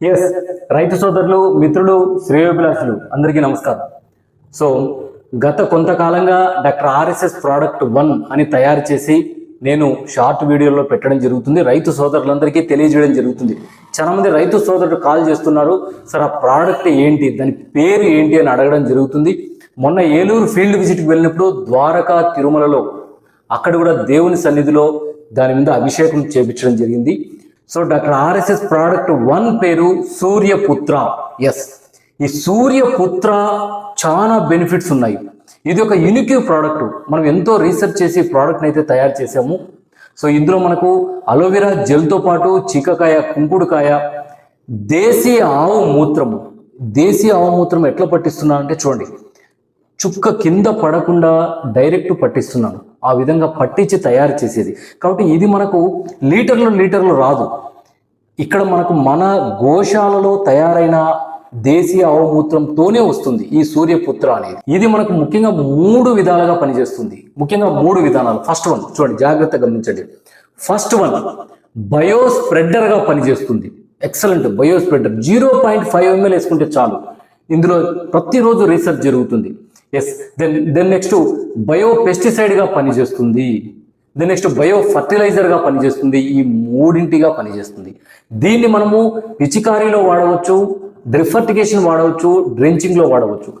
Yes రైతు సోదరులు మిత్రులు శ్రేయోభిలాషులు అందరికీ నమస్కారం. సో గత కొంతకాలంగా డాక్టర్ ఆర్ఎస్ఎస్ ప్రోడక్ట్ వన్ అని తయారు చేసి నేను షార్ట్ వీడియోలో పెట్టడం జరుగుతుంది. రైతు సోదరులందరికీ తెలియజేయడం జరుగుతుంది. చాలా మంది రైతు సోదరులు కాల్ చేస్తున్నారు సార్ ఆ ప్రోడక్ట్ ఏంటి? దాని పేరు ఏంటి? అని అడగడం జరుగుతుంది. మొన్న ఏలూరు ఫీల్డ్ విజిట్కి వెళ్ళినప్పుడు ద్వారకా తిరుమలలో అక్కడ కూడా దేవుని సన్నిధిలో దాని మీద అభిషేకం చేపించడం జరిగింది. So doctor RSS product one పేరు సూర్యపుత్ర ఎస్ ఈ సూర్యపుత్ర చాలా బెనిఫిట్స్ ఉన్నాయి ఇది ఒక యూనిక్ ప్రోడక్ట్ మనం ఎంతో రీసెర్చ్ చేసి ప్రోడక్ట్ని అయితే తయారు చేసాము. సో ఇందులో మనకు అలోవెరా జెల్తో పాటు చీకకాయ కుంకుడుకాయ దేశీయ ఆవు మూత్రము. దేశీయ ఆవు మూత్రం ఎట్లా పట్టిస్తున్నానంటే చూడండి. చుక్క కింద పడకుండా డైరెక్ట్ పట్టిస్తున్నాను. ఆ విధంగా పట్టించి తయారు చేసేది. కాబట్టి ఇది మనకు లీటర్లు లీటర్లు రాదు. ఇక్కడ మనకు మన గోశాలలో తయారైన దేశీయ ఆవుమూత్రంతోనే వస్తుంది ఈ సూర్యపుత్ర అనేది. ఇది మనకు ముఖ్యంగా మూడు విధాలుగా పనిచేస్తుంది. ముఖ్యంగా మూడు విధానాలు. ఫస్ట్ వన్ చూడండి జాగ్రత్తగా గమనించండి. ఫస్ట్ వన్ బయో స్ప్రెడర్గా పనిచేస్తుంది. Excellent bio spreader zero point five ml వేసుకుంటే చాలు. ఇందులో ప్రతిరోజు రీసెర్చ్ జరుగుతుంది. S then then next bio పెస్టిసైడ్గా పనిచేస్తుంది. దెన్ నెక్స్ట్ బయో ఫర్టిలైజర్గా పనిచేస్తుంది. ఈ మూడింటిగా పనిచేస్తుంది. దీన్ని మనము పిచికారీలో వాడవచ్చు డ్రిఫర్టికేషన్ వాడవచ్చు డ్రెంచింగ్లో వాడవచ్చు.